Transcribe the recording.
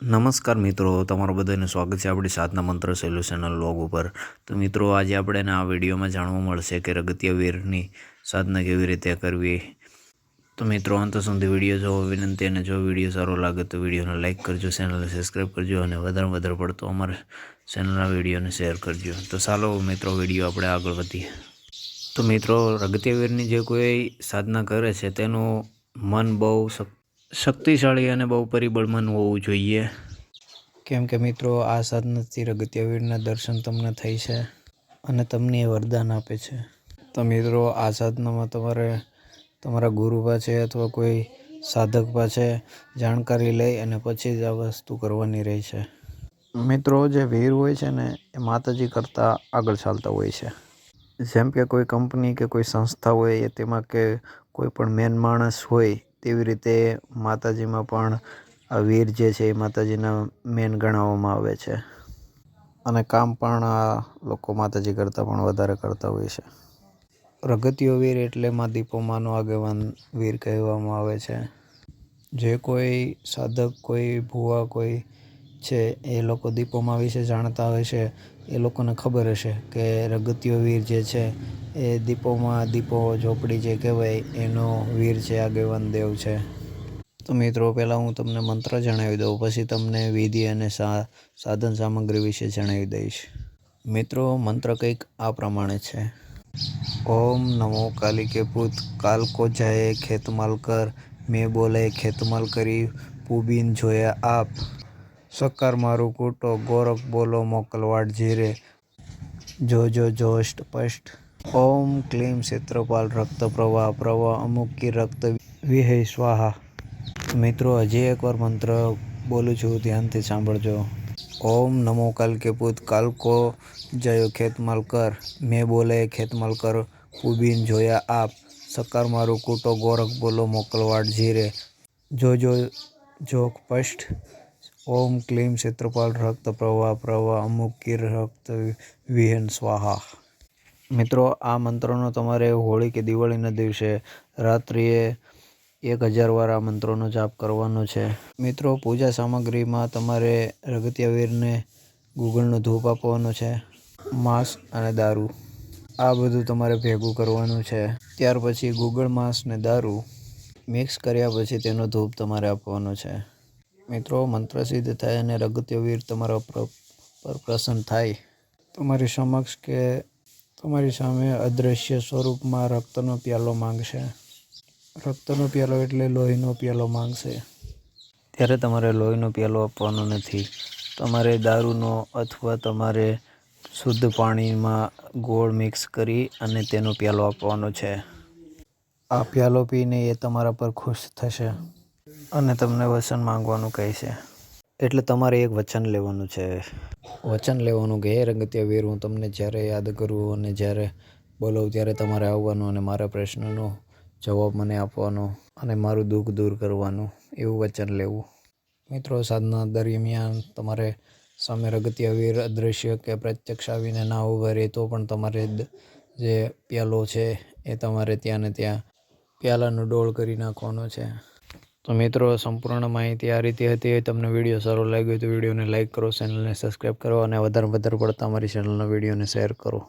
નમસ્કાર મિત્રો, તમારું બધાને સ્વાગત છે આપણી સાધના મંત્ર સોલ્યુશનલ લોગ ઉપર. તો મિત્રો, આજે આપણે આ વિડીયોમાં જાણવા મળશે કે રગતિયા વીરની સાધના કેવી રીતે કરવી. તો મિત્રો, અંત સુધી વીડિયો જોવો વિનંતી અને જો વીડિયો સારો લાગે તો વિડીયોને લાઇક કરજો ચેનલને સબસ્ક્રાઈબ કરજો અને વધારે વધારે પડતો અમારે ચેનલના વિડીયોને શેર કરજો. તો ચાલો મિત્રો, વીડિયો આપણે આગળ વધીએ. તો મિત્રો રગતિયા વીરની જે કોઈ સાધના કરે છે, તેનું મન બહુ શક- શક્તિશાળી અને બહુ પરિબળમાં હોવું જોઈએ. કેમ કે મિત્રો, આ સાધનાથી રગત્યવીરના દર્શન તમને થઈ છે અને તમને એ વરદાન આપે છે. તો મિત્રો, આ સાધનામાં તમારે તમારા ગુરુ પાસે અથવા કોઈ સાધક પાસે જાણકારી લઈ અને પછી જ આ વસ્તુ કરવાની રહે છે. મિત્રો, જે વીર હોય છે ને, એ માતાજી કરતાં આગળ ચાલતા હોય છે. જેમ કે કોઈ કંપની કે કોઈ સંસ્થા હોય, એ તેમાં કે કોઈ પણ મેન માણસ હોય તેવી રીતે માતાજીમાં પણ આ વીર જે છે એ માતાજીના મેન ગણાવવામાં આવે છે. અને કામ પણ આ લોકો માતાજી કરતાં પણ વધારે કરતા હોય છે. રગતિયો વીર એટલે માં દીપોમાંનો આગેવાન વીર કહેવામાં આવે છે. જે કોઈ સાધક, કોઈ ભુવા, કોઈ છે એ લોકો દીપોમાં વિશે જાણતા હોય છે. એ લોકોને ખબર હશે કે રગતિયો વીર જે છે એ દીપોમાં દીપો ઝોપડી જે કહેવાય, એનો વીર છે આગેવાન દેવ છે. તો મિત્રો, પહેલાં હું તમને મંત્ર જણાવી દઉં, પછી તમને વિધિ અને સાધન સામગ્રી વિશે જણાવી દઈશ. મિત્રો, મંત્ર કંઈક આ પ્રમાણે છે. ઓમ નમો કાલિકે પૂત પુત કાલ જાય ખેતમાલ કર, મેં બોલે ખેતમાલ કરી, પૂબીન જોયા આપ. સકાર મારું કૂટો, ગોરખ બોલો મોકલવાડ જીરે જો જો જો પષ્ટ ઓમ ક્લીમ ક્ષેત્રપાલ રક્ત પ્રવાહ પ્રવાહ અમુક કી રક્ત વિહે સ્વાહા. મિત્રો, હજી એકવાર મંત્ર બોલું છું, ધ્યાનથી સાંભળજો. ઓમ નમો કાલ કે પુત જયો ખેતમાલ કર મેં બોલે ખેતમાલ કર કુબીન જોયા આપ. સકાર મારું કૂટો ગોરખ બોલો મોકલવાડ જીરે જો જો જોક પષ્ટ ઓમ ક્લીમ ક્ષેત્રપાલ રક્ત પ્રવાહ પ્રવાહ અમુક કિર રક્ત વિહન સ્વાહા. મિત્રો, આ મંત્રોનો તમારે હોળી કે દિવાળીના દિવસે રાત્રિએ એક હજાર વાર આ મંત્રોનો જાપ કરવાનો છે. મિત્રો, પૂજા સામગ્રીમાં તમારે રગતિયા ગૂગળનો ધૂપ આપવાનો છે, માંસ અને દારૂ. આ બધું તમારે ભેગું કરવાનું છે. ત્યાર પછી ગૂગળ માંસ ને દારૂ મિક્સ કર્યા પછી તેનો ધૂપ તમારે આપવાનો છે. મિત્રો, મંત્ર સિદ્ધ થાય અને રગતિયો વીર તમારા પર પ્રસન્ન થાય. તમારી સમક્ષ કે તમારી સામે અદૃશ્ય સ્વરૂપમાં રક્તનો પ્યાલો માંગશે. રક્તનો પ્યાલો એટલે લોહીનો પ્યાલો માંગશે. ત્યારે તમારે લોહીનો પ્યાલો આપવાનો નથી. તમારે દારૂનો અથવા તમારે શુદ્ધ પાણીમાં ગોળ મિક્સ કરી અને તેનો પ્યાલો આપવાનો છે. આ પ્યાલો પીને એ તમારા પર ખુશ થશે અને તમને વસન માંગવાનું કહેશે. એટલે તમારે એક વચન લેવાનું છે. વચન લેવાનું કે, હે રંગતિયા વીર, હું તમને જ્યારે યાદ કરું અને જ્યારે બોલાવું ત્યારે તમારે આવવાનું અને મારા પ્રશ્નનો જવાબ મને આપવાનો અને મારું દુઃખ દૂર કરવાનું. એવું વચન લેવું. મિત્રો, સાધના દરમિયાન તમારે સામે રગતિયા વીર અદૃશ્ય કે પ્રત્યક્ષ આવીને ના ઊભા રહે, તો પણ તમારે જે પ્યાલો છે એ તમારે ત્યાં ને ત્યાં પ્યાલાનો ડોળ કરી નાખવાનો છે. તો મિત્રો, સંપૂર્ણ માહિતી આ રીતે હતી. તમને વીડિયો સારો લાગ્યો તો વિડીયોને લાઇક કરો, ચેનલને સબસ્ક્રાઈબ કરો અને વધારે વધારે પડતા અમારી ચેનલના વિડીયોને શેર કરો.